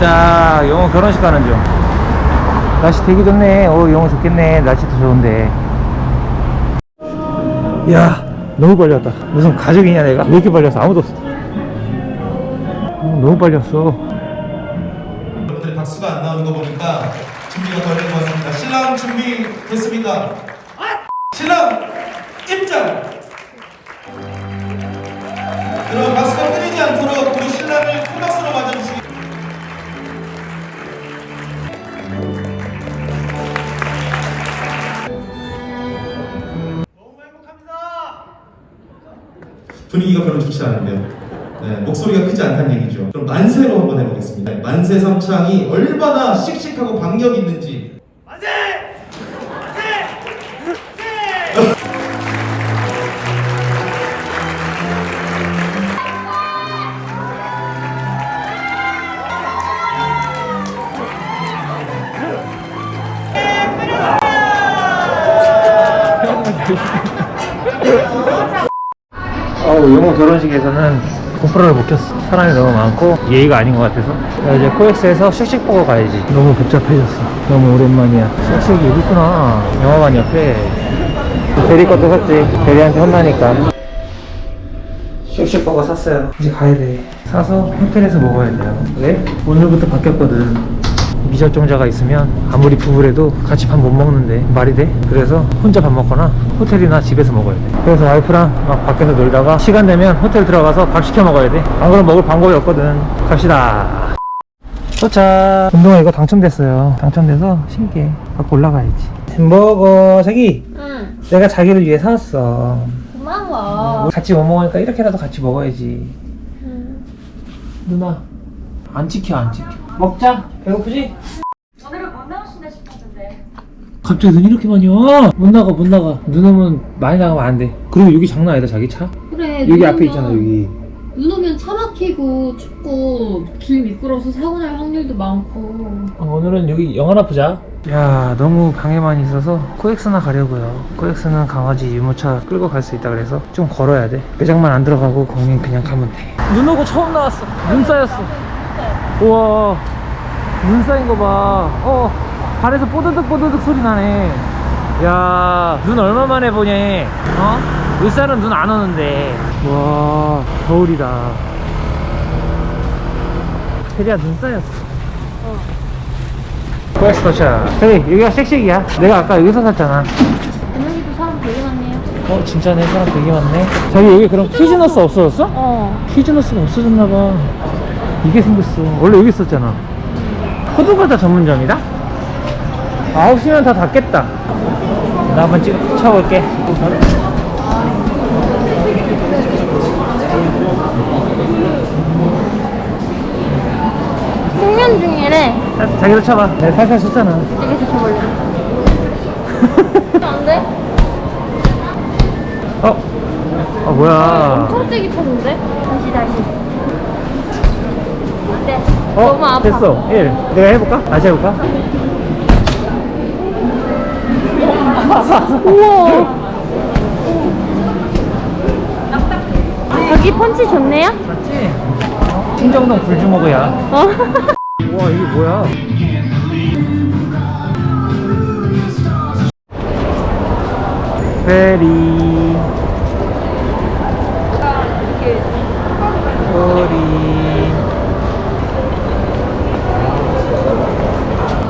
자 영호 결혼식 가는 중. 날씨 되게 좋네. 오 영호 좋겠네. 날씨도 좋은데. 야 너무 빨리 왔다. 무슨 가족이냐 내가? 왜 이렇게 빨리 왔어? 아무도 없어. 어, 너무 빨리 왔어. 여러분들 박수가 안 나오는 거 보니까 준비가 덜 된 것 같습니다. 신랑 준비 됐습니까? 신랑 입장. 여러분 박수가 끊이지 않도록 분위기가 별로 좋지 않은데요. 네, 목소리가 크지 않다는 얘기죠. 그럼 만세로 한번 해보겠습니다. 네, 만세 삼창이 얼마나 씩씩하고 박력 있는지. 만세! 어우 영호 결혼식에서는 고프로를 못 켰어. 사람이 너무 많고 예의가 아닌 것 같아서. 자, 이제 코엑스에서 쉑쉑 보고 가야지. 너무 복잡해졌어. 너무 오랜만이야. 쉑쉑이 여기 있구나. 영화관 옆에. 대리 것도 샀지. 대리한테 혼나니까. 쉑쉑 버거 샀어요. 이제 가야 돼. 사서 호텔에서 먹어야 돼요. 왜? 오늘부터 바뀌었거든 미접종자가 있으면 아무리 부부래도 같이 밥 못 먹는데 말이 돼? 그래서 혼자 밥 먹거나 호텔이나 집에서 먹어야 돼. 그래서 와이프랑 막 밖에서 놀다가 시간 되면 호텔 들어가서 밥 시켜 먹어야 돼안 그러면 먹을 방법이 없거든. 갑시다. 도착. 운동화 이거 당첨됐어요. 당첨돼서 신게 갖고 올라가야지. 햄버거 자기. 응, 내가 자기를 위해 사왔어. 고마워. 같이 못 먹으니까 이렇게라도 같이 먹어야지. 응. 누나 안 지켜 안 지켜 먹자 배고프지? 오늘은 못 나오신다 싶었는데. 갑자기 눈 이렇게 많이 와? 못 나가 못 나가 눈 오면 많이 나가면 안 돼 그리고 여기 장난 아니다 자기 차 그래. 여기 눈 앞에 오면- 있잖아 여기 눈 오면 차 막히고 춥고 길 미끄러워서 사고 날 확률도 많고. 어, 오늘은 여기 영화나 보자 야 너무 방에만 있어서 코엑스나 가려고요 코엑스는 강아지 유모차 끌고 갈 수 있다 그래서 좀 걸어야 돼 매장만 안 들어가고 거긴 그냥 가면 돼 눈 오고 처음 나왔어 눈 쌓였어 우와 눈 쌓인 거 봐 어 발에서 뽀드득 뽀드득 소리 나네. 야 눈 얼마 만에 보니? 어? 울산은 눈 안 오는데. 와 겨울이다. 테리야 눈 쌓였어. 코엑스 도착 저기 여기가 쉑쉑이야. 내가 아까 여기서 샀잖아. 여기도 사람 되게 많네요. 어 진짜네. 사람 되게 많네. 자기 여기 그럼 퀴즈너스 없어졌어? 어. 퀴즈너스가 없어졌나 봐 이게 생겼어 원래 여기 있었잖아 호두과자 전문점이다? 9시면 다 닫겠다 나 한번 찍, 쳐볼게 숙면 중이래. 자, 자기도 쳐봐 내가 살살 쳤잖아 여기서 쳐볼래. 안 돼? 어? 어 뭐야 엄청 세게 쳤는데? 다시 다시. 어? 너무 아파. 됐어 1 내가 해볼까? 다시 해볼까? 우와. 여기 펀치 좋네요? 맞지? 신정동 불주먹이야 어. 우와 이게 뭐야 페리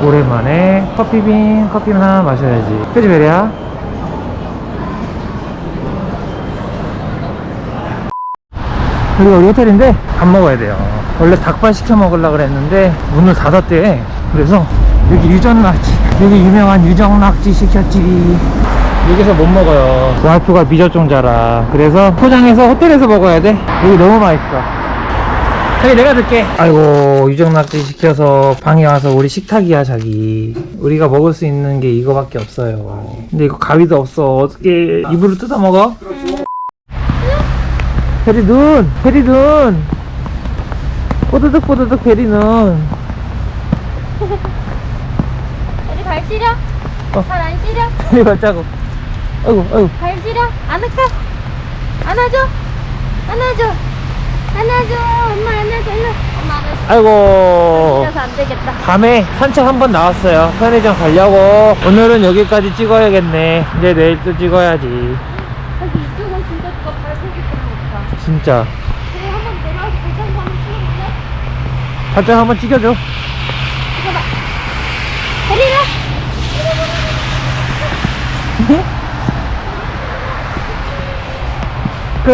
오랜만에 커피빈 커피 하나 마셔야지. 그지 베리야? 여기가 우리 호텔인데 밥 먹어야 돼요. 원래 닭발 시켜 먹으려고 그랬는데 문을 닫았대. 그래서 여기 유정낙지 여기 유명한 유정낙지 시켰지. 여기서 못 먹어요. 와이프가 미접종자라. 그래서 포장해서 호텔에서 먹어야 돼. 여기 너무 맛있어 자기 내가 듣게 아이고 유정 낙지 시켜서 방에 와서 우리 식탁이야 자기 우리가 먹을 수 있는 게 이거밖에 없어요 근데 이거 가위도 없어 어떻게 입으로 뜯어 먹어? 베리 눈! 베리 눈! 뽀드득 뽀드득 베리 눈! 우리 발 시려? 어. 발 안 시려? 베리 발자국 아이고 아이고 발 시려? 안을까? 안아줘? 안아줘? 안아줘? 엄마 안아줘? 일로. 엄마 안아줘. 아이고 안 되겠다. 밤에 산책 한번 나왔어요 편의점 가려고 오늘은 여기까지 찍어야겠네 이제 내일 또 찍어야지 여기 이쪽은 진짜 누가 발색이 없다. 진짜 그래 한번 내려와서 자전거 한번 찍어볼래? 살짝 한번 찍어줘 찍어봐. 내리라. 끝